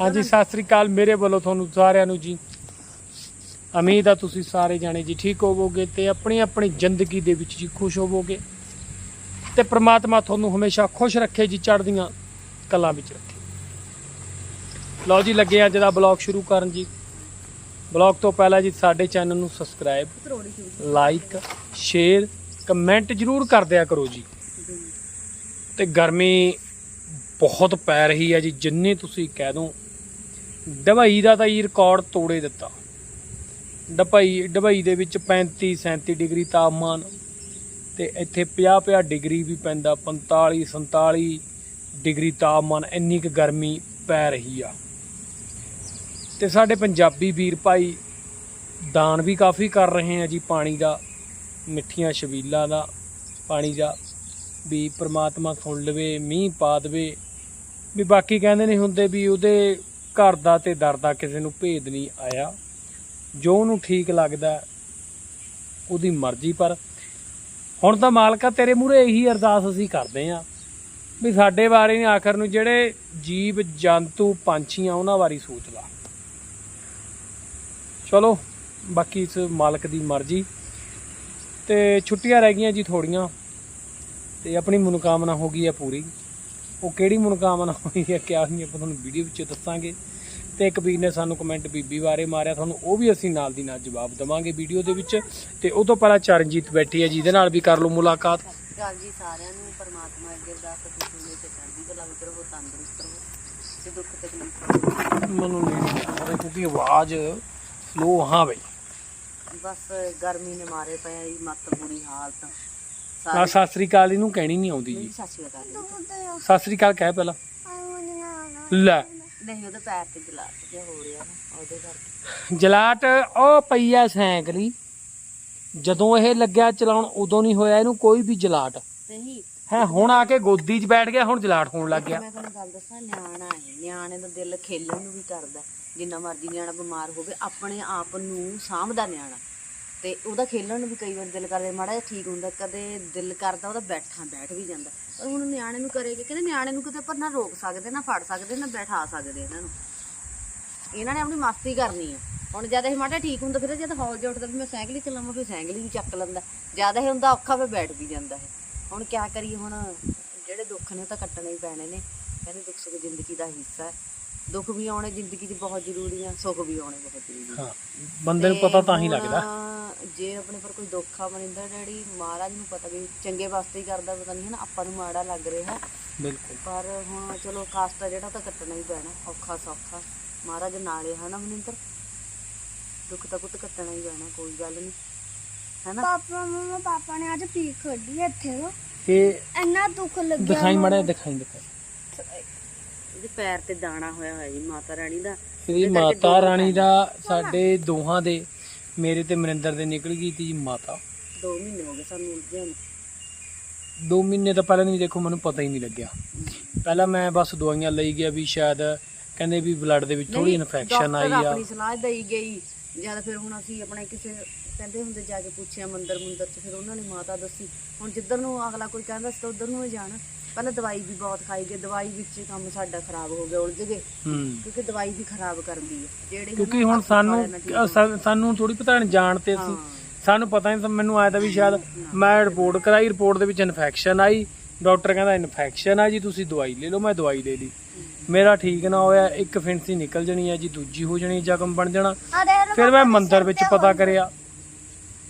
ਹਾਂਜੀ ਸਤਿ ਸ੍ਰੀ ਅਕਾਲ ਮੇਰੇ ਵੱਲੋਂ ਤੁਹਾਨੂੰ ਸਾਰਿਆਂ ਨੂੰ ਜੀ। ਉਮੀਦ ਆ ਤੁਸੀਂ ਸਾਰੇ ਜਾਣੇ ਜੀ ਠੀਕ ਹੋਵੋਗੇ ਤੇ ਆਪਣੀ ਆਪਣੀ ਜ਼ਿੰਦਗੀ ਦੇ ਵਿੱਚ ਜੀ ਖੁਸ਼ ਹੋਵੋਗੇ। ਤੇ ਪ੍ਰਮਾਤਮਾ ਤੁਹਾਨੂੰ ਹਮੇਸ਼ਾ ਖੁਸ਼ ਰੱਖੇ ਜੀ ਚੜ੍ਹਦੀਆਂ ਕਲਾਂ ਵਿੱਚ ਰੱਖੇ। ਲਓ ਜੀ ਲੱਗੇ ਅੱਜ ਦਾ ਬਲੌਗ ਸ਼ੁਰੂ ਕਰਨ ਜੀ। ਬਲੌਗ ਤੋਂ ਪਹਿਲਾਂ ਜੀ ਸਾਡੇ ਚੈਨਲ ਨੂੰ ਸਬਸਕ੍ਰਾਈਬ ਲਾਈਕ ਸ਼ੇਅਰ ਕਮੈਂਟ ਜਰੂਰ ਕਰ ਦਿਆ ਕਰੋ ਜੀ। ਤੇ ਗਰਮੀ ਬਹੁਤ ਪੈ ਰਹੀ ਹੈ ਜੀ, ਜਿੰਨੇ ਤੁਸੀਂ ਕਹਿ ਦੋ। ਡਬਈ ਦਾ ਤਾਂ ਜੀ ਰਿਕਾਰਡ ਤੋੜੇ ਦਿੱਤਾ। ਡਬਈ ਡਬਈ ਦੇ ਵਿੱਚ 35 37 ਡਿਗਰੀ ਤਾਪਮਾਨ ਤੇ ਇੱਥੇ 50 50 ਡਿਗਰੀ ਵੀ ਪੈਂਦਾ 45 47 ਡਿਗਰੀ ਤਾਪਮਾਨ, ਇੰਨੀ ਕੁ ਗਰਮੀ ਪੈ ਰਹੀ ਆ। ਤੇ ਸਾਡੇ ਪੰਜਾਬੀ ਵੀਰ ਭਾਈ ਦਾਨ ਵੀ ਕਾਫੀ ਕਰ ਰਹੇ ਆ ਜੀ, ਪਾਣੀ ਦਾ, ਮਿੱਠੀਆਂ ਛਬੀਲਾਂ ਦਾ, ਪਾਣੀ ਦਾ, ਵੀ ਪ੍ਰਮਾਤਮਾ ਸੁਣ ਲਵੇ, ਮੀਂਹ ਪਾ ਦੇਵੇ। ਵੀ ਬਾਕੀ ਕਹਿੰਦੇ ਨਹੀਂ ਹੁੰਦੇ ਵੀ ਉਹਦੇ ਘਰ ਦਾ ਤੇ ਦਰ ਦਾ ਕਿਸੇ ਨੂੰ ਭੇਦ ਨਹੀਂ ਆਇਆ। ਜੋ ਉਹਨੂੰ ਠੀਕ ਲੱਗਦਾ, ਉਹਦੀ ਮਰਜ਼ੀ, ਪਰ ਹੁਣ ਤਾਂ ਮਾਲਕਾ ਤੇਰੇ ਮੂਹਰੇ ਇਹੀ ਅਰਦਾਸ ਅਸੀਂ ਕਰਦੇ ਆਂ ਵੀ ਸਾਡੇ ਬਾਰੇ ਨਹੀਂ, ਆਖਰ ਨੂੰ ਜਿਹੜੇ ਜੀਵ, ਜੰਤੂ, ਪੰਛੀਆਂ, ਉਹਨਾਂ ਬਾਰੇ ਸੋਚ ਲਾ। ਚਲੋ, ਬਾਕੀ ਇਸ ਮਾਲਕ ਦੀ ਮਰਜ਼ੀ। ਤੇ ਛੁੱਟੀਆਂ ਰਹਿ ਗਈਆਂ ਜੀ ਥੋੜੀਆਂ ਤੇ ਆਪਣੀ ਮਨੋਕਾਮਨਾ ਹੋ ਗਈ ਹੈ ਪੂਰੀ। ਉਹ ਕਿਹੜੀ ਮਨੋਕਾਮਨਾ ਹੋਈ ਹੈ ਕਿਆ ਹੋਈ ਹੈ ਆਪਾਂ ਤੁਹਾਨੂੰ ਵੀਡੀਓ ਵਿੱਚ ਦੱਸਾਂਗੇ। ਤੇ ਇੱਕ ਵੀਰ ਨੇ ਸਾਨੂੰ ਕਮੈਂਟ ਬੀਬੀ ਬਾਰੇ ਮਾਰਿਆ ਤੁਹਾਨੂੰ ਉਹ ਵੀ ਅਸੀਂ ਨਾਲ ਦੀ ਨਾਲ ਜਵਾਬ ਦਵਾਂਗੇ ਵੀਡੀਓ ਦੇ ਵਿੱਚ। ਤੇ ਉਹ ਤੋਂ ਪਹਿਲਾਂ ਚਰਨਜੀਤ ਬੈਠੀ ਹੈ ਜਿਹਦੇ ਨਾਲ ਵੀ ਕਰ ਲਓ ਮੁਲਾਕਾਤ। ਗੱਲ ਜੀ ਸਾਰਿਆਂ ਨੂੰ ਪਰਮਾਤਮਾ ਅੱਗੇ ਅਰਦਾਸ ਹੈ ਤੁਸੀਂ ਨੇ ਤੇ ਚੜ੍ਹਦੀ ਕਲਾ ਵਿੱਚ ਰਹੋ ਤੰਦਰੁਸਤ ਰਹੋ ਤੇ ਦੁੱਖ ਤਕਲੀਫ ਮੈਨੂੰ ਨਹੀਂ ਆ ਰਿਹਾ ਕਿਉਂਕਿ ਆਵਾਜ਼ ਸਲੋ ਹਾਂ ਬਈ ਬਸ ਗਰਮੀ ਨੇ ਮਾਰੇ ਪਏ ਮੱਤ ਬੁਰੀ ਹਾਲਤ। ਸਾਰੇ ਸਤਿ ਸ੍ਰੀ। ਅਕਾਲ ਇਹਨੂੰ ਕਹਿਣੀ ਨਹੀਂ ਆਉਂਦੀ ਜੀ। ਸਤਿ ਸ਼੍ਰੀ ਅਕਾਲ ਸਤਿ ਸ੍ਰੀ ਅਕਾਲ ਕਹਿ ਪਹਿਲਾਂ। ਲੈ। ਨਹੀਂ ਉਹਦੇ ਪੈਰ ਤੇ ਜਲਾ ਕੇ ਹੋ ਰਿਹਾ ਨਾ ਉਹਦੇ ਕਰਕੇ। ਜਲਾਟ ਉਹ ਪਈ ਆ ਸਾਈਕਲੀ ਜਦੋਂ ਇਹ ਲੱਗਿਆ ਚਲਾਉਣ ਉਦੋਂ ਨਹੀਂ ਹੋਇਆ ਇਹਨੂੰ ਕੋਈ ਵੀ ਜਲਾਟ। ਨਹੀਂ। ਹੈ ਹੁਣ ਆ ਕੇ ਗੋਦੀ 'ਚ ਬੈਠ ਗਿਆ ਹੁਣ ਜਲਾਟ ਹੋਣ ਲੱਗ ਗਿਆ। ਮੈਂ ਤੁਹਾਨੂੰ ਗੱਲ ਦੱਸਾਂ ਨਿਆਣਾ ਹੈ ਨਿਆਣੇ ਦਾ ਦਿਲ ਖੇਲਣ ਨੂੰ ਵੀ ਕਰਦਾ। ਜਿੰਨਾ ਮਰਜ਼ੀ ਨਿਆਣਾ ਬਿਮਾਰ ਹੋਵੇ ਆਪਣੇ ਆਪ ਨੂੰ ਸਾਂਭਦਾ ਨਿਆਣਾ। ਤੇ ਉਹਦਾ ਖੇਲਣ ਨੂੰ ਵੀ ਕਈ ਵਾਰ ਦਿਲ ਕਰਦਾ, ਮਾੜਾ ਜਿਹਾ ਠੀਕ ਹੁੰਦਾ, ਕਦੇ ਦਿਲ ਕਰਦਾ ਉਹਦਾ ਬੈਠਾ, ਬੈਠ ਵੀ ਜਾਂਦਾ। ਪਰ ਹੁਣ ਨਿਆਣੇ ਨੂੰ ਕਰੇਗੇ, ਕਹਿੰਦੇ ਨਿਆਣੇ ਨੂੰ ਕਿਤੇ ਪਰ ਨਾ ਰੋਕ ਸਕਦੇ, ਨਾ ਫੜ ਸਕਦੇ, ਨਾ ਬੈਠਾ ਸਕਦੇ ਇਹਨਾਂ ਨੂੰ। ਇਹਨਾਂ ਨੇ ਆਪਣੀ ਮਸਤੀ ਕਰਨੀ ਆ। ਹੁਣ ਜਦ ਇਹ ਮਾੜਾ ਠੀਕ ਹੁੰਦਾ, ਫਿਰ ਜਦ ਹੌਲ ਜਿਹਾ ਉੱਠਦਾ ਵੀ ਮੈਂ ਸਾਈਕਲ ਹੀ ਚਲਾਵਾਂ, ਫਿਰ ਸਾਈਕਲ ਹੀ ਚੱਕ ਲੈਂਦਾ। ਜਦ ਇਹ ਹੁੰਦਾ, ਔਖਾ ਫਿਰ ਬੈਠ ਵੀ ਜਾਂਦਾ ਹੈ ਹੁਣ ਕਿਆ ਕਰੀਏ ਹੁਣ, ਜਿਹੜੇ ਦੁੱਖ ਨੇ ਉਹ ਤਾਂ ਕੱਟਣੇ ਹੀ ਪੈਣੇ ਨੇ। ਕਹਿੰਦੇ ਦੁੱਖ ਸੁੱਖ ਜ਼ਿੰਦਗੀ ਦਾ ਹਿੱਸਾ ਹੈ। ਦੁੱਖ ਵੀ ਆਉਣੇ ਜ਼ਿੰਦਗੀ 'ਚ ਬਹੁਤ ਜ਼ਰੂਰੀ ਆ ਸੁੱਖ ਵੀ ਆਉਣੇ ਬਹੁਤ ਜ਼ਰੂਰੀ ਆ। ਹਾਂ ਬੰਦੇ ਨੂੰ ਪਤਾ ਤਾਂ ਹੀ ਹੁਣ ਲੱਗਦਾ। ਜੇ ਆਪਣੇ ਪਰ ਕੋਈ ਦੁੱਖ ਆ ਮਨਿੰਦਰ ਡੈਡੀ ਮਹਾਰਾਜ ਨੂੰ ਪਤਾ ਵੀ ਚੰਗੇ ਵਾਸਤੇ ਹੀ ਕਰਦਾ ਪਤਾ ਨਹੀਂ ਹੈ ਨਾ ਆਪਾਂ ਨੂੰ ਮਾੜਾ ਲੱਗ ਰਿਹਾ। ਬਿਲਕੁਲ। ਪਰ ਹੁਣ ਚਲੋ ਕਾਸਟ ਜਿਹੜਾ ਤਾਂ ਕੱਟਣਾ ਹੀ ਪੈਣਾ ਔਖਾ ਸੌਖਾ। ਮਹਾਰਾਜ ਨਾਲੇ ਹਨਾ ਮਨਿੰਦਰ? ਦੁੱਖ ਤਾਂ ਪੁੱਤ ਕੱਟਣਾ ਹੀ ਪੈਣਾ ਕੋਈ ਗੱਲ ਨਹੀਂ। ਹੈਨਾ? ਪਾਪਾ ਮਮਾ ਪਾਪਾ ਨੇ ਅੱਜ ਪੀ ਖੋਡੀ ਇੱਥੇ। ਨੂੰ ਇਹ ਇੰਨਾ ਦੁੱਖ ਲੱਗਿਆ ਦਿਖਾਈ ਮੜਾ ਦਿਖਾਈ ਦਿਖਾਈ ਇਹਦੇ ਪੈਰ ਤੇ ਦਾਣਾ ਹੋਇਆ ਹੋਇਆ ਜੀ ਮਾਤਾ ਰਾਣੀ ਦਾ। ਇਹਦੀ ਮਾਤਾ ਰਾਣੀ ਦਾ ਸਾਡੇ ਦੋਹਾਂ ਦੇ ਮੇਰੇ ਤੇ ਮਨਿੰਦਰ ਦੇ ਨਿਕਲ ਗਈ ਤੀ ਜੀ ਮਾਤਾ। 2 ਮਹੀਨੇ ਹੋ ਗਏ ਸਾਨੂੰ ਉਲਝਿਆਂ ਨੂੰ। ਦੋ ਮਹੀਨੇ ਤਾਂ ਪਹਿਲਾਂ ਨਹੀਂ ਦੇਖੋ ਮੈਨੂੰ ਪਤਾ ਹੀ ਨਹੀਂ ਲੱਗਿਆ। ਪਹਿਲਾਂ ਮੈਂ ਬਸ ਦਵਾਈਆਂ ਲਈ ਗਿਆ ਵੀ ਸ਼ਾਇਦ ਕਹਿੰਦੇ ਵੀ ਬਲੱਡ ਦੇ ਵਿੱਚ ਥੋੜੀ ਇਨਫੈਕਸ਼ਨ ਆਈ ਆ। ਆਪਣੀ ਸਲਾਹ ਦੇਈ ਗਈ। ਜਦ ਫਿਰ ਹੁਣ ਅਸੀਂ ਆਪਣੇ ਕਿਸੇ ਕਹਿੰਦੇ ਹੁੰਦੇ ਜਾ ਕੇ ਪੁੱਛਿਆ ਮੰਦਰ ਮੁੰਦਰ ਚ ਫਿਰ ਉਹਨਾਂ ਨੇ ਮਾਤਾ ਦੱਸੀ। ਹੁਣ ਜਿੱਧਰ ਨੂੰ ਅਗਲਾ ਕੋਈ ਕਹਿੰਦਾ ਸੀ ਤਾਂ ਉਧਰ ਨੂੰ ਹੀ ਜਾਣਾ। ਪਹਿਲਾਂ ਦਵਾਈ ਵੀ ਬਹੁਤ ਖਾਈ ਗਏ ਦਵਾਈ ਵਿੱਚ ਹੀ ਕੰਮ ਸਾਡਾ ਖਰਾਬ ਹੋ ਗਿਆ ਉਲਝ ਗਏ। ਹੂੰ। ਕਿਉਂਕਿ ਦਵਾਈ ਵੀ ਖਰਾਬ ਕਰਦੀ ਹੈ। ਜਿਹੜੇ ਕਿਉਂਕਿ ਹੁਣ ਸਾਨੂੰ ਸਾ- ਸਾਨੂੰ ਥੋੜੀ ਪਤਾ ਜਾਣ ਤੇ ਅਸੀਂ ਸਾਨੂੰ ਪਤਾ ਨਹੀਂ ਤਾਂ ਮੈਨੂੰ ਆਇਆ ਤਾਂ ਵੀ ਸ਼ਾਇਦ ਮੈਂ ਰਿਪੋਰਟ ਕਰਾਈ ਰਿਪੋਰਟ ਦੇ ਵਿੱਚ ਇਨਫੈਕਸ਼ਨ ਆਈ। ਡਾਕਟਰ ਕਹਿੰਦਾ ਇਨਫੈਕਸ਼ਨ ਆ ਜੀ ਤੁਸੀਂ ਦਵਾਈ ਲੈ ਲਓ ਮੈਂ ਦਵਾਈ ਲੈ ਲਈ। ਮੇਰਾ ਠੀਕ ਨਾ ਹੋਇਆ ਇੱਕ ਫਿੰਸੀ ਨਿਕਲ ਜਣੀ ਹੈ ਜੀ ਦੂਜੀ ਹੋ ਜਣੀ ਜ਼ਖਮ ਬਣ ਜਾਣਾ। ਆ ਦੇਖ ਲਓ ਫਿਰ ਮੈਂ ਮੰਦਰ ਵਿੱਚ ਪਤਾ ਕਰਿਆ।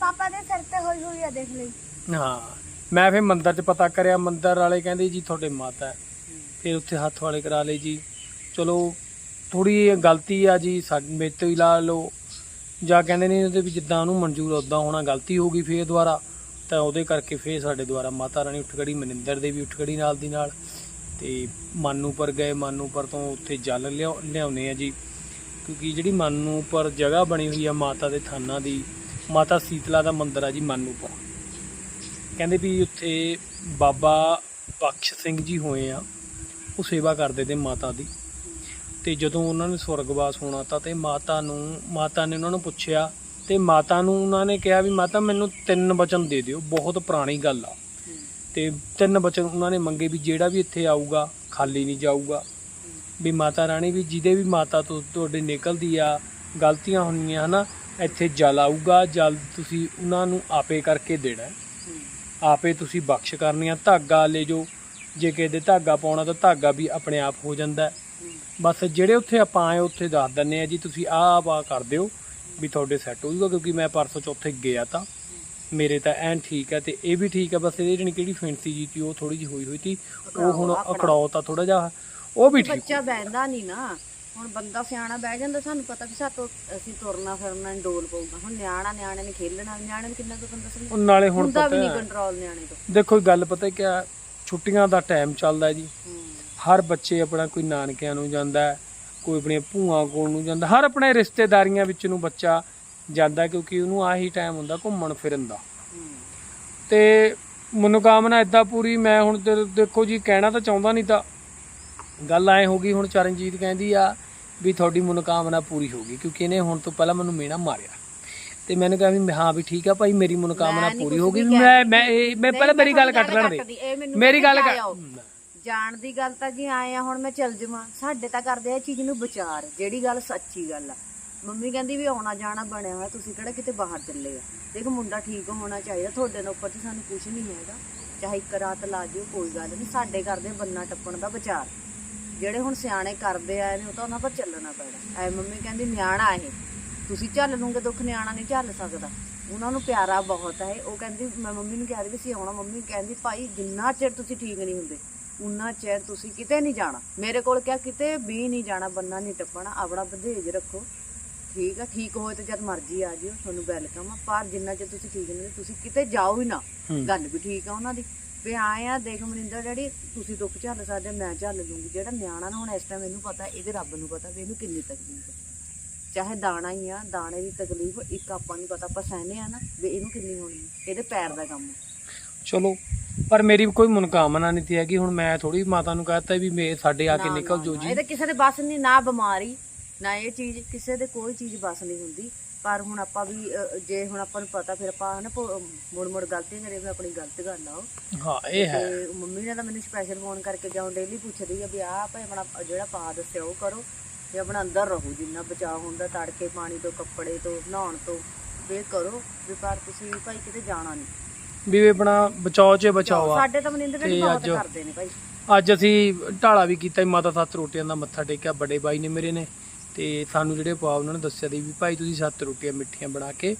ਪਾਪਾ ਦੇ ਸਿਰ ਤੇ ਹੋਈ ਹੋਈ ਆ ਦੇਖ ਲਈ। ਹਾਂ। ਮੈਂ ਫਿਰ ਮੰਦਰ 'ਚ ਪਤਾ ਕਰਿਆ, ਮੰਦਰ ਵਾਲੇ ਕਹਿੰਦੇ ਜੀ ਤੁਹਾਡੇ ਮਾਤਾ ਹੈ। ਫਿਰ ਉੱਥੇ ਹੱਥ ਵਾਲੇ ਕਰਾ ਲਏ ਜੀ। ਚਲੋ ਥੋੜੀ ਗਲਤੀ ਆ ਜੀ ਸਾਡੇ ਮੇਰੇ ਤੋਂ ਹੀ ਲਾ ਲਓ। ਜਾਂ ਕਹਿੰਦੇ ਨੇ ਉਹਦੇ ਵੀ ਜਿੱਦਾਂ ਉਹਨੂੰ ਮਨਜ਼ੂਰ ਉਦਾਂ ਹੋਣਾ ਗਲਤੀ ਹੋ ਗਈ ਫੇਰ ਦੁਬਾਰਾ। ਤਾਂ ਉਹਦੇ ਕਰਕੇ ਫੇਰ ਸਾਡੇ ਦੁਆਰਾ ਮਾਤਾ ਰਾਣੀ ਉੱਠਗੜੀ, ਮਨਿੰਦਰ ਦੇਵੀ ਵੀ ਨਾਲ ਦੀ ਨਾਲ। ਤੇ ਮਾਨੂਪਰ ਗਏ ਮਾਨੂਪਰ ਤੋਂ ਉੱਥੇ ਜਲ ਲਿਆਉ ਲਿਆਉਨੇ ਆ ਜੀ। ਕਿਉਂਕਿ ਜਿਹੜੀ ਮਾਨੂਪਰ ਜਗ੍ਹਾ ਬਣੀ ਹੋਈ ਆ ਮਾਤਾ ਦੇ ਥਾਨਾਂ ਦੀ, ਮਾਤਾ ਸੀਤਲਾ ਦਾ ਮੰਦਿਰ ਆ ਜੀ ਮਾਨੂਪਰ ਕਹਿੰਦੇ ਵੀ ਉੱਥੇ ਬਾਬਾ ਬਖਸ਼ ਸਿੰਘ ਜੀ ਹੋਏ ਆ, ਉਹ ਸੇਵਾ ਕਰਦੇ ਤੇ ਮਾਤਾ ਦੀ। ਤੇ ਜਦੋਂ ਉਹਨਾਂ ਨੇ ਸਵਰਗਵਾਸ ਹੋਣਾ ਤਾਂ ਤੇ ਮਾਤਾ ਨੂੰ, ਮਾਤਾ ਨੇ ਉਹਨਾਂ ਨੂੰ ਪੁੱਛਿਆ ਤੇ ਮਾਤਾ ਨੂੰ ਉਹਨਾਂ ਨੇ ਕਿਹਾ ਵੀ ਮਾਤਾ ਮੈਨੂੰ ਤਿੰਨ ਵਚਨ ਦੇ ਦਿਓ, ਬਹੁਤ ਪੁਰਾਣੀ ਗੱਲ ਆ। ਤੇ ਤਿੰਨ ਬਚਨ ਉਹਨਾਂ ਨੇ ਮੰਗੇ ਵੀ ਜਿਹੜਾ ਵੀ ਇੱਥੇ ਆਊਗਾ, ਖਾਲੀ ਨਹੀਂ ਜਾਊਗਾ। ਵੀ ਮਾਤਾ ਰਾਣੀ ਵੀ ਜਿਹਦੇ ਵੀ ਮਾਤਾ ਤੋਂ, ਤੁਹਾਡੇ ਨਿਕਲਦੀ ਆ, ਗਲਤੀਆਂ ਹੁੰਦੀਆਂ ਹਨਾ, ਇੱਥੇ ਜਲ ਆਊਗਾ, ਜਲ ਤੁਸੀਂ ਉਹਨਾਂ ਨੂੰ ਆਪੇ ਕਰਕੇ ਦੇਣਾ। ਆਪੇ ਤੁਸੀਂ ਬਖਸ਼ ਕਰਨੀਆਂ ਧਾਗਾ ਲੈ ਜੋ। ਜੇ ਕਿਸੇ ਦੇ ਧਾਗਾ ਪਾਉਣਾ ਤਾਂ ਧਾਗਾ ਵੀ ਆਪਣੇ ਆਪ ਹੋ ਜਾਂਦਾ ਬਸ ਜਿਹੜੇ ਉੱਥੇ ਆਪਾਂ ਆਏ ਉੱਥੇ ਦੱਸ ਦਿੰਨੇ ਆ ਜੀ ਤੁਸੀਂ ਆਹ ਆ ਕਰ ਦਿਓ ਵੀ ਤੁਹਾਡੇ ਸੈੱਟ ਹੋ ਜਾਊਗਾ ਕਿਉਂਕਿ ਮੈਂ ਪਰਸੋਂ ਚੌਥੇ ਗਿਆ ਤਾਂ। ਮੇਰੇ ਤਾਂ ਐਨ ਠੀਕ ਹੈ ਤੇ ਇਹ ਵੀ ਠੀਕ ਹੈ ਬਸ ਇਹਦੇ ਜਿਹੜੀ ਕਿਹੜੀ ਫੈਂਸੀ ਜੀ ਤੀ ਉਹ ਥੋੜੀ ਜਿਹੀ ਹੋਈ ਹੋਈ ਤੀ ਉਹ ਹੁਣ ਅਕੜਾਓ ਤਾਂ ਥੋੜਾ ਜਿਹਾ ਉਹ ਵੀ ਠੀਕ ਬੱਚਾ ਬਹਿੰਦਾ ਨਹੀਂ ਨਾ। ਹੁਣ ਬੰਦਾ ਸਿਆਣਾ ਬਹਿ ਜਾਂਦਾ ਸਾਨੂੰ ਪਤਾ ਵੀ ਸਾਤੋਂ ਅਸੀਂ ਤੁਰਨਾ ਫਿਰਨਾ ਡੋਲ ਪਊਗਾ। ਹੁਣ ਨਿਆਣਾ ਨਿਆਣੇ ਨੇ ਖੇਲਣਾ ਨਿਆਣੇ ਨੂੰ ਕਿੰਨਾ ਕੁ ਬੰਦਾ ਉਹ ਸਮਝ ਨਾਲੇ ਹੁਣ ਵੀ ਪਤਾ ਨਹੀਂ ਕੰਟਰੋਲ ਨਿਆਣੇ ਤੋਂ। ਦੇਖੋ ਗੱਲ ਪਤਾ ਕਿਆ ਛੁੱਟੀਆਂ ਦਾ ਟਾਈਮ ਚੱਲਦਾ ਹੈ। ਜੀ ਹਰ ਬੱਚੇ ਆਪਣਾ ਕੋਈ ਨਾਨਕਿਆਂ ਨੂੰ ਜਾਂਦਾ ਹੈ, ਕੋਈ ਆਪਣੀਆਂ ਭੂਆ ਕੋਲ ਨੂੰ ਜਾਂਦਾ ਹਰ ਆਪਣੇ ਰਿਸ਼ਤੇਦਾਰੀਆਂ ਵਿੱਚ ਨੂੰ ਬੱਚਾ ਜਾਂਦਾ ਕਿਉਂਕਿ ਉਹਨੂੰ ਆਹੀ ਟਾਈਮ ਹੁੰਦਾ ਘੁੰਮਣ ਫਿਰਨ ਦਾ। ਤੇ ਮਨੋਕਾਮਨਾ ਇਦਾਂ ਪੂਰੀ ਮੈਂ ਹੁਣ ਦੇਖੋ ਜੀ ਕਹਿਣਾ ਤਾਂ ਚਾਹੁੰਦਾ ਨਹੀਂ ਤਾਂ ਗੱਲ ਐ ਹੋ ਗਈ ਹੁਣ ਚਰਨਜੀਤ ਕਹਿੰਦੀ ਆ ਵੀ ਤੁਹਾਡੀ ਮਨੋਕਾਮਨਾ ਪੂਰੀ ਹੋ ਗਈ ਕਿਉਂਕਿ ਇਹਨੇ ਹੁਣ ਤੋਂ ਪਹਿਲਾਂ ਮੈਨੂੰ ਮੇਣਾ ਮਾਰਿਆ। ਤੇ ਮੈਨੂੰ ਕਿਹਾ ਵੀ ਹਾਂ ਵੀ ਠੀਕ ਆ ਭਾਈ ਮੇਰੀ ਮਨੋਕਾਮਨਾ ਪੂਰੀ ਹੋ ਗਈ। ਮੈਂ। ਮੈਂ ਇਹ ਮੈਂ ਪਹਿਲਾਂ ਮੇਰੀ ਗੱਲ ਕੱਟ ਲੈਣ ਦੇ। ਮੇਰੀ ਗੱਲ ਕੱਟ। ਜਾਣ ਦੀ ਗੱਲ ਤਾਂ ਜੀ ਆਏ ਆ ਹੁਣ ਮੈਂ ਚੱਲ ਜਾਵਾਂ। ਸਾਡੇ ਤਾਂ ਕਰਦੇ ਆ ਇਹ ਚੀਜ਼ ਨੂੰ ਵਿਚਾਰ ਜਿਹੜੀ ਗੱਲ ਸੱਚੀ ਗੱਲ ਆ। ਮੰਮੀ ਕਹਿੰਦੀ ਵੀ ਆਉਣਾ ਜਾਣਾ ਬਣਿਆ ਹੋਇਆ ਤੁਸੀਂ ਕਿਹੜਾ ਕਿਤੇ ਬਾਹਰ ਚੱਲੇ ਆ। ਦੇਖ ਮੁੰਡਾ ਠੀਕ ਹੋਣਾ ਚਾਹੀਦਾ ਤੁਹਾਡੇ ਨਾਲ ਉੱਪਰ ਤੇ ਸਾਨੂੰ ਕੁਝ ਨਹੀਂ ਹੈਗਾ। ਚਾਹੇ ਇੱਕ ਰਾਤ ਲਾ ਜਿਓ ਕੋਈ ਗੱਲ ਨਹੀਂ। ਸਾਡੇ ਕਰਦੇ ਬੰਨਾ ਟੱਪਣ ਦਾ ਵਿਚਾਰ। ਜਿਹੜੇ ਹੁਣ ਸਿਆਣੇ ਕਰਦੇ ਆਏ ਨੇ ਉਹ ਤਾਂ ਉਹਨਾਂ ਪਰ ਚੱਲਣਾ ਪੈਣਾ। ਐ ਮੰਮੀ ਕਹਿੰਦੀ ਨਿਆਣਾ ਇਹ। ਤੁਸੀਂ ਚੱਲ ਲੂਗੇ ਦੁੱਖ ਨਿਆਣਾ ਨਹੀਂ ਚੱਲ ਸਕਦਾ। ਉਹਨਾਂ ਨੂੰ ਪਿਆਰਾ ਬਹੁਤ ਹੈ। ਉਹ ਕਹਿੰਦੀ ਮੈਂ ਮੰਮੀ ਨੂੰ ਕਹਿ ਰਹੀ ਸੀ ਆਉਣਾ। ਮੰਮੀ ਕਹਿੰਦੀ ਭਾਈ ਜਿੰਨਾ ਚਿਰ ਤੁਸੀਂ ਠੀਕ ਨਹੀਂ ਹੁੰਦੇ ਉਨਾ ਚਿਰ ਤੁਸੀਂ ਕਿਤੇ ਨਹੀਂ ਜਾਣਾ। ਮੇਰੇ ਕੋਲ ਕਿਹਾ ਕਿਤੇ ਵੀ ਨਹੀਂ ਜਾਣਾ ਬੰਨਾ ਨਹੀਂ ਟੱਪਣਾ। ਆਪਣਾ ਵਧੇਜ ਰੱਖੋ। ਠੀਕ ਆ ਠੀਕ ਹੋਏ ਤੇ ਜਦ ਮਰਜ਼ੀ ਆ ਜਿਓ। ਤੁਹਾਨੂੰ ਵੈਲਕਮ ਆ। ਪਰ ਜਿੰਨਾ ਚਿਰ ਤੁਸੀਂ ਠੀਕ ਨਹੀਂ ਤੁਸੀਂ ਕਿਤੇ ਜਾਓ ਹੀ ਨਾ। ਗੱਲ ਵੀ ਠੀਕ ਆ ਉਹਨਾਂ ਦੀ। ਵੀ ਆਏ ਆ ਦੇਖ ਮਨਿੰਦਰ ਡੈਡੀ ਤੁਸੀਂ ਦੁੱਖ ਝੱਲ ਸਕਦੇ ਮੈਂ ਝੱਲ ਲੂੰਗੀ ਜਿਹੜਾ ਨਿਆਣਾ ਨਾ ਹੁਣ ਇਸ ਟਾਈਮ ਇਹਨੂੰ ਪਤਾ ਇਹਦੇ ਰੱਬ ਨੂੰ ਪਤਾ ਵੀ ਇਹਨੂੰ ਕਿੰਨੀ ਤਕਲੀਫ ਹੈ ਚਾਹੇ ਦਾਣਾ ਹੀ ਆ ਦਾਣੇ ਦੀ ਤਕਲੀਫ ਇੱਕ ਆਪਾਂ ਨੂੰ ਪਤਾ ਆਪਾਂ ਸਹਿਨੇ ਆ ਨਾ ਵੀ ਇਹਨੂੰ ਕਿੰਨੀ ਹੋਣੀ ਹੈ। ਇਹਦੇ ਪੈਰ ਦਾ ਕੰਮ। ਚਲੋ ਪਰ ਮੇਰੀ ਕੋਈ ਮਨੋਕਾਮਨਾ ਨਹੀਂ ਤੀ ਹੈਗੀ ਹੁਣ ਮੈਂ ਥੋੜੀ ਮਾਤਾ ਨੂੰ ਕਹਤਾ ਵੀ ਮੇ ਸਾਡੇ ਆ ਕੇ ਨਾ, ਨਿਕਲ ਨਾ, ਜੋ ਨਾ, ਜੀ ਇਹ ਤਾਂ ਕਿਸੇ ਦੇ ਬਸ ਨਹੀਂ ਨਾ ਬਿਮਾਰੀ ਨਾ ਇਹ ਚੀਜ਼ ਕਿਸੇ ਦੇ ਕੋਈ ਚੀਜ਼ ਬਸ ਨਹੀਂ ਹੁੰਦੀ ਪਰ ਹੁਣ ਆਪਾਂ ਵੀ ਜੇ ਹੁਣ ਆਪਾਂ ਨੂੰ ਪਤਾ ਫਿਰ ਆਪਾਂ ਹਨਾ ਮੁੜ ਮੁੜ ਗਲਤੀਆਂ ਕਰੇ ਵੀ ਆਪਣੀ ਗਲਤ ਗੱਲ ਆ ਹਾਂ ਇਹ ਹੈ। ਤੇ ਮੰਮੀ ਨੇ ਤਾਂ ਮੈਨੂੰ ਸਪੈਸ਼ਲ ਫੋਨ ਕਰਕੇ ਜਾਂ ਡੇਲੀ ਪੁੱਛਦੀ ਆ ਵੀ ਆਹ ਭਾਈ ਆਪਣਾ ਜਿਹੜਾ ਪਾ ਦੱਸਿਆ ਉਹ ਕਰੋ ਤੇ ਆਪਣਾ ਅੰਦਰ ਰਹੋ ਜਿੰਨਾ ਬਚਾਅ ਹੁੰਦਾ ਤੜਕੇ ਪਾਣੀ ਤੋਂ ਕੱਪੜੇ ਤੋਂ ਨਹਾਉਣ ਤੋਂ ਵੇ ਕਰੋ ਵੀ ਪਰ ਤੁਸੀਂ ਭਾਈ ਕਿਤੇ ਜਾਣਾ ਨਹੀਂ ਵੀ ਆਪਣਾ ਬਚਾਓ ਚ ਬਚਾਓ ਆ। ਸਾਡੇ ਤਾਂ ਮਨਿੰਦਰ ਨੇ ਬਹੁਤ ਕਰਦੇ ਨੇ ਭਾਈ। ਅੱਜ ਅਸੀਂ ਢਾਲਾ ਵੀ ਕੀਤਾ ਮਾਤਾ ਸੱਤ ਰੋਟੀਆਂ ਦਾ ਮੱਥਾ ਟੇਕਿਆ ਵੱਡੇ ਬਾਈ ਨੇ ਮੇਰੇ ਨੇ। ਤੇ ਸਾਨੂੰ ਜਿਹੜੇ ਪਾ ਉਹਨਾਂ ਨੇ ਦੱਸਿਆ ਦੀ ਵੀ ਭਾਈ ਤੁਸੀਂ ਸੱਤ ਰੋਟੀਆਂ ਮਿੱਠੀਆਂ ਬਣਾ ਕੇ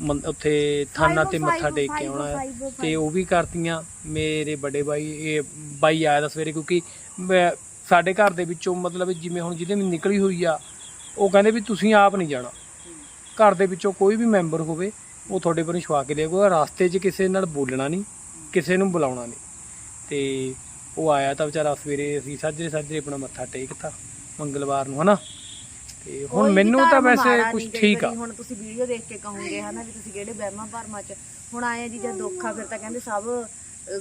ਮੰ- ਉੱਥੇ ਥਾਨਾ ਤੇ ਮੱਥਾ ਟੇਕ ਕੇ ਆਉਣਾ ਹੈ। ਤੇ ਉਹ ਵੀ ਕਰਤੀਆਂ। ਮੇਰੇ ਵੱਡੇ ਬਾਈ ਇਹ ਬਾਈ ਆਇਆ ਦਾ ਸਵੇਰੇ ਕਿਉਂਕਿ ਮੈਂ- ਸਾਡੇ ਘਰ ਦੇ ਵਿੱਚੋਂ ਮਤਲਬ ਜਿਵੇਂ ਹੁਣ ਜਿਹਦੇ ਵੀ ਨਿਕਲੀ ਹੋਈ ਆ ਉਹ ਕਹਿੰਦੇ ਵੀ ਤੁਸੀਂ ਆਪ ਨਹੀਂ ਜਾਣਾ। ਘਰ ਦੇ ਵਿੱਚੋਂ ਕੋਈ ਵੀ ਮੈਂਬਰ ਹੋਵੇ ਉਹ ਤੁਹਾਡੇ ਪਰ ਵਿਸ਼ਵਾਸ ਕੇ ਲਿਆਊਗਾ ਰਾਸਤੇ 'ਚ ਕਿਸੇ ਨਾਲ ਬੋਲਣਾ ਨਹੀਂ ਕਿਸੇ ਨੂੰ ਬੁਲਾਉਣਾ ਨਹੀਂ। ਤੇ ਉਹ ਆਇਆ ਤਾਂ ਵਿਚਾਰਾ ਸਵੇਰੇ ਅਸੀਂ ਸਾਜਰੇ ਸਾਜਰੇ ਆਪਣਾ ਮੱਥਾ ਟੇਕਤਾ ਮੰਗਲਵਾਰ ਨੂੰ ਹਨਾ? ਤੇ ਹੁਣ ਮੈਨੂੰ ਤਾਂ ਵੈਸੇ ਕੁਝ ਠੀਕ ਆ। ਹੁਣ ਤੁਸੀਂ ਵੀਡੀਓ ਦੇਖ ਕੇ ਕਹੋਗੇ ਹਨਾ ਵੀ ਤੁਸੀਂ ਕਿਹੜੇ ਵਹਿਮਾਂ ਭਰਮਾਂ ਚ। ਹੁਣ ਆਏ ਜੀ ਜਦ ਦੁੱਖ ਆ ਫਿਰ ਤਾਂ ਕਹਿੰਦੇ ਸਭ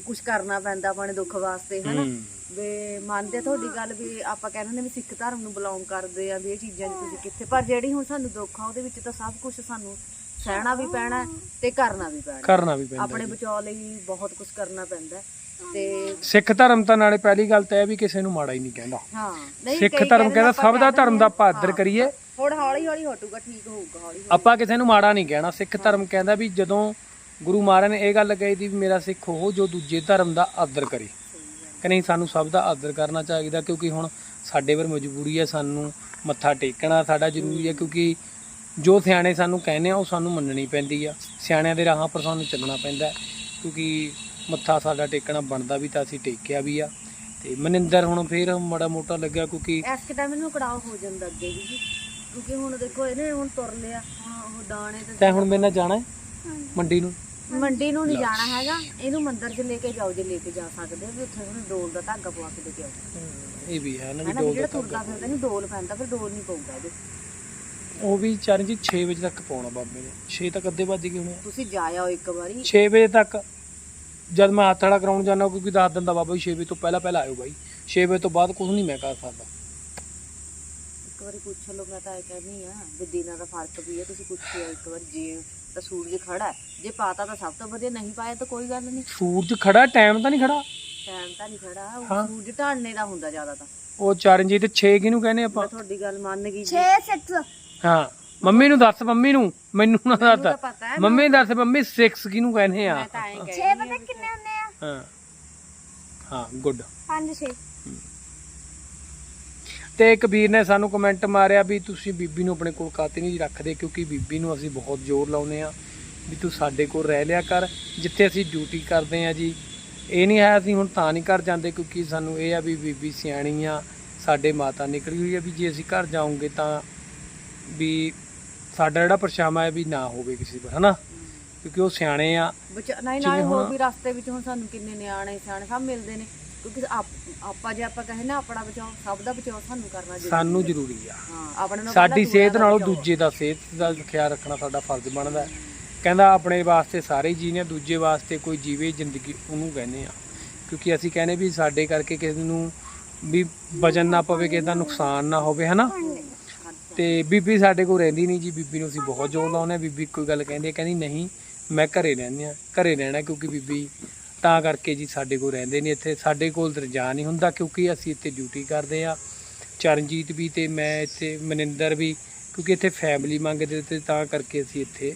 ਕੁਝ ਕਰਨਾ ਪੈਂਦਾ ਆਪਣੇ ਦੁੱਖ ਵਾਸਤੇ ਹਨਾ। ਵੀ ਮੰਨਦੇ ਤੁਹਾਡੀ ਗੱਲ ਵੀ ਆਪਾਂ ਕਹਿੰਦੇ ਨੇ ਵੀ ਸਿੱਖ ਧਰਮ ਨੂੰ ਬਿਲੋਂਗ ਕਰਦੇ ਆ ਵੀ ਇਹ ਚੀਜ਼ਾਂ ਤੁਸੀਂ ਕਿੱਥੇ। ਪਰ ਜਿਹੜੀ ਹੁਣ ਸਾਨੂੰ ਦੁੱਖ ਆ ਉਹਦੇ ਵਿੱਚ ਤਾਂ ਸਭ ਕੁਝ ਸਾਨੂੰ ਸਹਿਣਾ ਵੀ ਪੈਣਾ ਤੇ ਕਰਨਾ ਵੀ ਪੈਣਾ। ਕਰਨਾ ਵੀ ਪੈਂਦਾ ਆਪਣੇ ਬਚਾਅ ਲਈ ਬਹੁਤ ਕੁਝ ਕਰਨਾ ਪੈਂਦਾ। ਤੇ ਸਿੱਖ ਧਰਮ ਤਾਂ ਨਾਲੇ ਪਹਿਲੀ ਗੱਲ ਤਾਂ ਇਹ ਵੀ ਕਿਸੇ ਨੂੰ ਮਾੜਾ ਹੀ ਨਹੀਂ ਕਹਿੰਦਾ। ਹਾਂ ਨਹੀਂ ਸਿੱਖ ਕਈ ਧਰਮ ਕਹਿੰਦੇ ਸਭ ਦਾ ਧਰਮ ਦਾ ਆਪਾਂ ਆਦਰ। ਕਰੀਏ। ਹੁਣ ਹੌਲੀ ਹੌਲੀ ਹਟੂਗਾ ਠੀਕ ਹੋਊਗਾ ਹੌਲੀ ਹੌਲੀ। ਆਪਾਂ ਕਿਸੇ ਨੂੰ ਮਾੜਾ ਨਹੀਂ ਕਹਿਣਾ। ਸਿੱਖ ਧਰਮ ਕਹਿੰਦਾ ਵੀ ਜਦੋਂ ਗੁਰੂ ਮਹਾਰਾਜ ਨੇ ਇਹ ਗੱਲ ਕਹੀ ਦੀ ਵੀ ਮੇਰਾ ਸਿੱਖ ਉਹ ਜੋ ਦੂਜੇ ਧਰਮ ਦਾ ਆਦਰ ਕਰੇ। ਕਿ ਨਹੀਂ ਸਾਨੂੰ ਸਭ ਦਾ ਆਦਰ ਕਰਨਾ ਚਾਹੀਦਾ ਕਿਉਂਕਿ ਹੁਣ ਸਾਡੇ ਵਰ ਮਜਬੂਰੀ ਹੈ ਸਾਨੂੰ ਮੱਥਾ ਟੇਕਣਾ ਸਾਡਾ ਜ਼ਰੂਰੀ ਹੈ ਕਿਉਂਕਿ ਜੋ ਸਿਆਣੇ ਸਾਨੂੰ ਕਹਿੰਦੇ ਆ ਉਹ ਸਾਨੂੰ ਮੰਨਣੀ ਪੈਂਦੀ ਆ। ਸਿਆਣਿਆਂ ਦੇ ਰਾਹਾਂ ਪਰ ਸਾਨੂੰ ਚੱਲਣਾ ਪੈਂਦਾ ਹੈ, ਕਿਉਂਕਿ ਮੱਥਾ ਸਾਡਾ ਟੇਕਣਾ ਬਣਦਾ ਵੀ ਤਾਂ ਅਸੀਂ ਟੇਕਿਆ ਵੀ ਆ। ਤੇ ਮਨਿੰਦਰ ਹੁਣ ਫੇਰ ਮਾੜਾ ਮੋਟਾ ਲੱਗਿਆ ਕਿਉਂਕਿ ਇਸ ਟਾਈਮ ਇਹਨੂੰ ਕੜਾਅ ਹੋ ਜਾਂਦਾ ਅੱਗੇ ਵੀ ਜੀ। ਕਿਉਂਕਿ ਹੁਣ ਦੇਖੋ ਇਹਨੇ ਹੁਣ ਤੁਰ ਲਿਆ। ਹੁਣ ਉਹ ਦਾਣੇ ਤੇ ਤੈਂ ਹੁਣ ਮੇਰੇ ਨਾਲ ਜਾਣਾ ਹੈ? ਮੰਡੀ ਨੂੰ? ਮੰਡੀ ਨੂੰ ਨਹੀਂ ਜਾਣਾ ਹੈਗਾ। ਇਹਨੂੰ ਮੰਦਿਰ 'ਚ ਲੈ ਕੇ ਜਾਓ ਜੇ ਲੈ ਕੇ ਜਾ ਸਕਦੇ ਹੋ। ਵੀ ਉੱਥੇ ਉਹਨੂੰ ਡੋਲ ਦਾ ਧਾਗਾ ਪਵਾ ਕੇ ਦੇ ਕੇ ਆਓ। ਇਹ ਵੀ ਹੈ ਨਾ ਵੀ ਡੋਲ ਜਿਹੜਾ ਦਾ ਤੁਰਦਾ ਫਿਰਦਾ ਇਹਨੂੰ ਡੋਲ ਪੈਂਦਾ ਫਿਰ ਡੋਲ ਨਹੀਂ ਪਊਗਾ ਇਹਦੇ। ਉਹ ਵੀ ਚਰਨਜੀਤ 6 ਵਜੇ ਤੱਕ ਪਾਉਣਾ ਬਾਬੇ ਨੇ। 6 ਤੱਕ ਅੱਧੇ ਵੱਜ ਗਏ ਹੋਣੇ ਤੁਸੀਂ ਜਾ ਆਓ ਇੱਕ ਵਾਰੀ। 6 ਵਜੇ ਤੱਕ। ਜਦ ਮੈਂ ਹੱਥ ਵਾਲਾ ਕਰਾਉਣ ਜਾਣਾ ਕਿਉਂਕਿ ਦੱਸ ਦਿੰਦਾ ਬਾਬਾ ਜੀ 6 ਵਜੇ ਤੋਂ ਪਹਿਲਾਂ ਪਹਿਲਾਂ ਆਇਓ ਬਾਈ। 6 ਵਜੇ ਤੋਂ ਬਾਅਦ ਕੁਝ ਨਹੀਂ ਮੈਂ ਕਰ ਸਕਦਾ। ਇੱਕ ਵਾਰੀ ਪੁੱਛ ਲਓ ਮੈਂ ਤਾਂ ਇਹ ਕਹਿੰਦੀ ਆ ਵੀ ਦਿਨਾਂ ਦਾ ਫ਼ਰਕ ਵੀ ਹੈ ਤੁਸੀਂ ਪੁੱਛਿਓ ਇੱਕ ਵਾਰ ਜੇ ਤਾਂ ਸੂਰਜ ਖੜਾ ਹੈ ਜੇ ਪਾਤਾ ਤਾਂ ਸਭ ਤੋਂ ਵਧੀਆ ਨਹੀਂ ਪਾਇਆ ਤਾਂ ਕੋਈ ਗੱਲ ਨਹੀਂ। ਸੂਰਜ ਖੜਾ ਟਾਈਮ ਤਾਂ ਨਹੀਂ ਖੜਾ? ਟਾਈਮ ਤਾਂ ਨਹੀਂ ਖੜਾ ਉਹ ਹਾਂ। ਸੂਰਜ ਢਾਲਣੇ ਦਾ ਹੁੰਦਾ ਜ਼ਿਆਦਾ ਤਾਂ। ਉਹ ਚਰਨਜੀਤ 6 ਕਿਹਨੂੰ ਕਹਿੰਦੇ ਆਪਾਂ? ਮੈਂ ਤੁਹਾਡੀ ਗੱਲ ਮੰਨ ਗਈ ਜੀ। 6 6 ਹਾਂ। ਮੰਮੀ ਨੂੰ ਦੱਸ ਮੰਮੀ ਨੂੰ। ਮੈਨੂੰ ਨਾ ਦੱਸ। ਮੰਮੀ ਦੱਸ ਮੰਮੀ 6 ਕਿਹਨੂੰ ਕਹਿੰਦੇ ਆ? ਤਾਂ ਐਂ 6 ਕਹਿ ਪਤਾ ਕਿੰਨੇ ਹੁੰਦੇ ਆ? ਹਾਂ। ਹਾਂ ਗੁੱਡ। 5 6 ਤੇ ਕਬੀਰ ਨੇ ਸਾਨੂੰ ਕਮੈਂਟ ਮਾਰਿਆ ਵੀ ਤੁਸੀਂ ਬੀਬੀ ਨੂੰ ਆਪਣੇ ਕੋਲ ਕਾਤੇ ਨਹੀਂ ਰੱਖਦੇ ਕਿਉਂਕਿ ਬੀਬੀ ਨੂੰ ਅਸੀਂ ਬਹੁਤ ਜ਼ੋਰ ਲਾਉਨੇ ਆ ਵੀ ਤੂੰ ਸਾਡੇ ਕੋਲ ਰਹਿ ਲਿਆ ਕਰ ਜਿੱਥੇ ਅਸੀਂ ਡਿਊਟੀ ਕਰਦੇ ਆ ਜੀ। ਇਹ ਨਹੀਂ ਹੈ ਅਸੀਂ ਹੁਣ ਤਾਂ ਨਹੀਂ ਘਰ ਜਾਂਦੇ ਕਿਉਂਕਿ ਸਾਨੂੰ ਇਹ ਆ ਵੀ ਬੀਬੀ ਸਿਆਣੀ ਆ ਸਾਡੇ ਮਾਤਾ ਨਿਕਲੀ ਹੋਈ ਆ ਵੀ ਜੇ ਅਸੀਂ ਘਰ ਜਾਵਾਂਗੇ ਤਾਂ ਵੀ ਸਾਡਾ ਜਿਹੜਾ ਪਰਛਾਵਾਂ ਹੈ ਵੀ ਨਾ ਹੋਵੇ ਕਿਸੇ ਪਰ ਹਨਾ ਕਿਉਂਕਿ ਉਹ ਸਿਆਣੇ ਆ ਬਚ ਨਹੀਂ ਜਿਵੇਂ ਨਾਲੇ ਹੋਰ ਹੁਣ- ਵੀ ਰਸਤੇ ਵਿੱਚ ਹੁਣ ਸਾਨੂੰ ਕਿੰਨੇ ਨਿਆਣੇ ਸਿਆਣੇ ਸਭ ਮਿਲਦੇ ਨੇ ਕਿਉਂਕਿ ਆਪ- ਆਪਾਂ ਜੇ ਆਪਾਂ ਕਹੇ ਨਾ ਆਪਣਾ ਬਚਾਓ ਸਭ ਦਾ ਬਚਾਓ ਸਾਨੂੰ ਕਰਨਾ ਜ਼ਰੂਰੀ ਸਾਨੂੰ। ਜ਼ਰੂਰੀ ਆ ਹਾਂ ਆਪਣੇ ਨੂੰ ਸਾਡੀ ਪਹਿਲਾਂ ਸਿਹਤ ਦੂਜਿਆਂ ਦਾ ਨਾਲੋਂ ਬਚਾਓ। ਦੂਜੇ ਦਾ ਸਿਹਤ ਦਾ ਖਿਆਲ ਰੱਖਣਾ ਸਾਡਾ ਫਰਜ਼ ਬਣਦਾ ਹੈ। ਕਹਿੰਦਾ ਆਪਣੇ ਵਾਸਤੇ ਸਾਰੇ ਜੀ ਨੇ ਦੂਜੇ ਵਾਸਤੇ ਕੋਈ ਜੀਵੇ ਜ਼ਿੰਦਗੀ ਉਹਨੂੰ ਕਹਿੰਦੇ ਆ ਕਿਉਂਕਿ ਅਸੀਂ ਕਹਿੰਦੇ ਵੀ ਸਾਡੇ ਕਰਕੇ ਕਿਸੇ ਨੂੰ ਵੀ ਵਜਨ ਨਾ ਪਵੇ ਕਿਸੇ ਦਾ ਨੁਕਸਾਨ ਨਾ ਹੋਵੇ ਹਨਾ ਤੇ ਬੀਬੀ ਸਾਡੇ ਕੋਲ ਰਹਿੰਦੀ ਨਹੀਂ ਜੀ, ਬੀਬੀ ਨੂੰ ਅਸੀਂ ਬਹੁਤ ਜ਼ੋਰ ਲਾਉਂਦੇ ਹਾਂ। ਬੀਬੀ ਕੋਈ ਗੱਲ ਕਹਿੰਦੀ ਹੈ, ਕਹਿੰਦੀ ਨਹੀਂ, ਮੈਂ ਘਰੇ ਰਹਿੰਦੀ ਆ ਘਰੇ ਰਹਿਣਾ ਕਿਉਂਕਿ ਬੀਬੀ ਤਾਂ ਕਰਕੇ ਜੀ ਸਾਡੇ ਕੋਲ ਰਹਿੰਦੇ ਨਹੀਂ ਇੱਥੇ। ਸਾਡੇ ਕੋਲ ਦਰਜਾ ਨਹੀਂ ਹੁੰਦਾ ਕਿਉਂਕਿ ਅਸੀਂ ਇੱਥੇ ਡਿਊਟੀ ਕਰਦੇ ਆ ਚਰਨਜੀਤ ਵੀ ਤੇ ਮੈਂ ਇੱਥੇ, ਮਨਿੰਦਰ ਵੀ, ਕਿਉਂਕਿ ਇੱਥੇ ਫੈਮਿਲੀ ਮੰਗਦੇ ਤੇ ਤਾਂ ਕਰਕੇ ਅਸੀਂ ਇੱਥੇ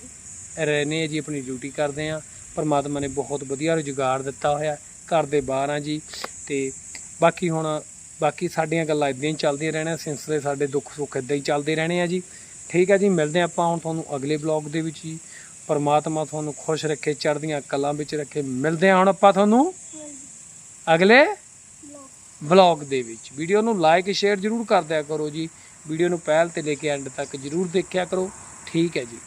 ਰਹਿੰਦੇ ਆ ਜੀ, ਆਪਣੀ ਡਿਊਟੀ ਕਰਦੇ ਆ ਪਰਮਾਤਮਾ ਨੇ ਬਹੁਤ ਵਧੀਆ ਰੁਜ਼ਗਾਰ ਦਿੱਤਾ ਹੋਇਆ, ਘਰ ਦੇ ਬਾਹਰ ਆ ਜੀ। ਤੇ ਬਾਕੀ ਹੁਣ ਬਾਕੀ ਸਾਡੀਆਂ ਗੱਲਾਂ ਇਦਾਂ ਹੀ ਚੱਲਦੀਆਂ ਰਹਿਣੀਆਂ, ਸਿਲਸਿਲੇ ਸਾਡੇ ਦੁੱਖ ਸੁੱਖ ਇਦਾਂ ਹੀ ਚੱਲਦੇ ਰਹਿਣੇ ਆ ਜੀ। ਠੀਕ ਹੈ ਜੀ, ਮਿਲਦੇ ਹਾਂ ਆਪਾਂ ਹੁਣ ਤੁਹਾਨੂੰ ਅਗਲੇ ਬਲੌਗ ਦੇ ਵਿੱਚ ਜੀ। ਪਰਮਾਤਮਾ ਤੁਹਾਨੂੰ ਖੁਸ਼ ਰੱਖੇ, ਚੜ੍ਹਦੀਆਂ ਕਲਾਂ ਵਿੱਚ ਰੱਖੇ। ਮਿਲਦੇ ਹਾਂ ਹੁਣ ਆਪਾਂ ਤੁਹਾਨੂੰ ਅਗਲੇ ਵਲੌਗ ਦੇ ਵਿੱਚ। ਵੀਡੀਓ ਨੂੰ ਲਾਈਕ ਸ਼ੇਅਰ ਜਰੂਰ ਕਰ ਦਿਆ ਕਰੋ ਜੀ। ਵੀਡੀਓ ਨੂੰ ਪਹਿਲ ਤੇ ਲੈ ਕੇ ਐਂਡ ਤੱਕ ਜਰੂਰ ਦੇਖਿਆ ਕਰੋ। ਠੀਕ ਹੈ ਜੀ।